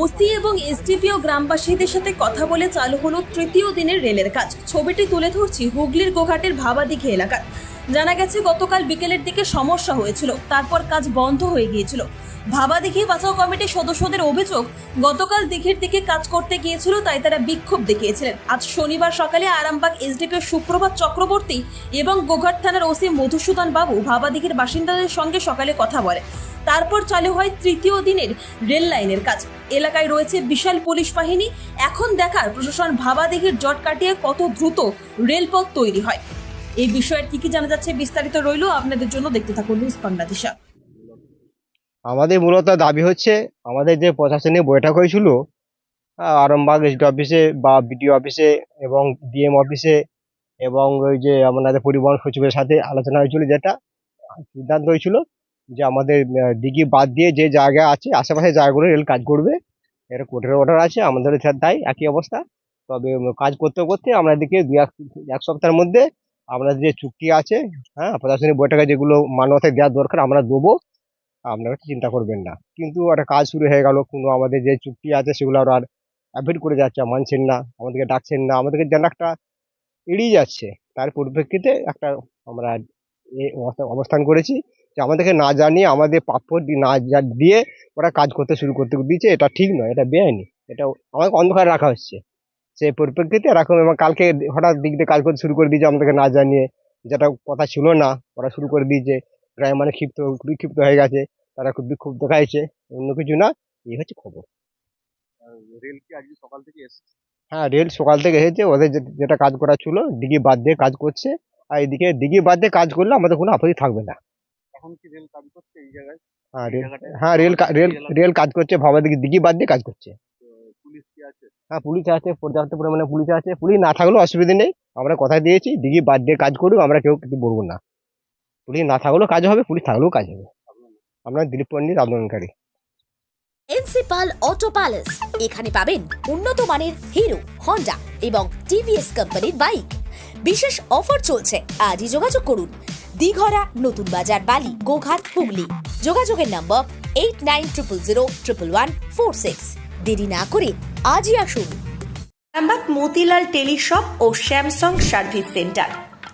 OC এবং SDPO গ্রামবাসীদের সাথে কথা বলে চালু হলো তৃতীয় দিনের রেলের কাজ। ছবিটি তুলে ধরছি হুগলির গোঘাটের ভাবাদিঘি এলাকার জানা গেছে, গতকাল বিকেলের দিকে সমস্যা হয়েছিল। তারপর কাজ বন্ধ হয়ে গিয়েছিল। ভাবাদিঘি বাঁচাও কমিটির সদস্যদের অভিযোগ, গতকাল দিঘির দিকে কাজ করতে গিয়েছিল, তাই তারা বিক্ষোভ দেখিয়েছিলেন। আজ শনিবার সকালে আরামবাগ এসডিপিও সুপ্রভাত চক্রবর্তী এবং গোঘাট থানার ওসি মধুসূদন বাবু ভাবাদিঘির বাসিন্দাদের সঙ্গে সকালে কথা বলে। তারপর চালু হয় তৃতীয় দিনের রেল লাইনের কাজ। এলাকায় রয়েছে বিশাল পুলিশ বাহিনী। এখন দেখার প্রশাসন ভাবাদিঘির জট কাটিয়ে কত দ্রুত রেলপথ তৈরি হয়। এই বিষয়ের কি কি জানা যাচ্ছে বিস্তারিত রইল। আপনাদের জন্য দেখতে থাকুন নিউজ বাংলাদেশা। আমাদের মূলত দাবি হচ্ছে, আমাদের যে প্রশাসনিক বৈঠক হয়েছিল আরামবাগ এসডি অফিসে বা বিডিও অফিসে এবং ডিএম অফিসে এবং ওই যে আমাদের পরিবহন সচিবের সাথে আলোচনা হয়েছিল যেটা, সিদ্ধান্ত হয়েছিল যে আমাদের দিঘি বাদ দিয়ে যে জায়গা আছে, আশেপাশে জায়গাগুলো রেল কাজ করবে এটা কোর্টের অর্ডার আছে, আমাদের তাই একই অবস্থা। তবে কাজ করতে করতে আমরা দিকে দু এক সপ্তাহের মধ্যে আমাদের যে চুক্তি আছে হ্যাঁ প্রশাসনিক বৈঠকে যেগুলো মানবতে দেওয়ার দরকার আমরা দেবো। আপনারা চিন্তা করবেন না। কিন্তু একটা কাজ শুরু হয়ে গেল, কোনো আমাদের যে চুক্তি আছে সেগুলো আর অ্যাভয়েড করে যাচ্ছে মানছেন না, আমাদেরকে ডাকছেন না, আমাদেরকে যেন একটা এড়িয়ে যাচ্ছে। তার পরিপ্রেক্ষিতে একটা আমরা অবস্থান করেছি যে আমাদেরকে না জানিয়ে, আমাদের প্রাপ্য না দিয়ে ওরা কাজ করতে শুরু করতে দিয়েছে, এটা ঠিক নয়, এটা বেআইনি, এটা আমাকে অন্ধকারে রাখা হচ্ছে। সেই পরিপ্রেক্ষিতে এরকম এবং কালকে হঠাৎ দিক দিয়ে কাজ করতে শুরু করে দিয়েছে, আমাদেরকে না জানিয়ে, যেটা কথা ছিল না, ওরা শুরু করে দিয়েছে। গ্রামের মানে ক্ষিপ্ত বিক্ষিপ্ত হয়ে গেছে। তারা খুব বিক্ষুব্ধ দেখাইছে অন্য কিছু না এই হচ্ছে খবর। রেল কি আজকে সকাল থেকে এসেছে? হ্যাঁ রেল সকাল থেকে এসেছে। ওদের যেটা কাজ করা ছিল দিঘি বাদ দিয়ে কাজ করছে। আর এদিকে দিঘি বাদ দিয়ে কাজ করলে আমাদের কোনো আপত্তি থাকবে না। এখন কি রেল কাজ করছে এই জায়গায়? হ্যাঁ রেল হ্যাঁ রেল রেল রেল কাজ করছে ভাবা দিঘি দিঘি বাদ দিয়ে কাজ করছে। পুলিশ কি আছে? হ্যাঁ পুলিশ আছে পর্যাপ্ত পরিমাণে পুলিশ আছে। পুলিশ না থাকলেও অসুবিধা নেই। আমরা কথা দিয়েছি দিঘি বাদ দিয়ে কাজ করুক আমরা কেউ কিছু বলব না। পুলিশ না থাকলেও কাজ হবে পুলিশ থাকলেও কাজ হবে। আমরা দিলীপ পণ্ডিত আন্দোলনকারী প্রিন্সিপাল অটো প্যালেস। এখানে পাবেন উন্নত মানের হিরো হন্ডা এবং টিভিএস কোম্পানির বাইক। বিশেষ অফার চলছে আজই যোগাযোগ করুন। দিঘরা নতুন বাজার বালি গোঘাট হুগলি। যোগাযোগের number eight nine triple zero triple one four six. দেরি না করে আজই আসুন। মতিলাল টেলিশপ ও স্যামসাং সার্ভিস সেন্টার।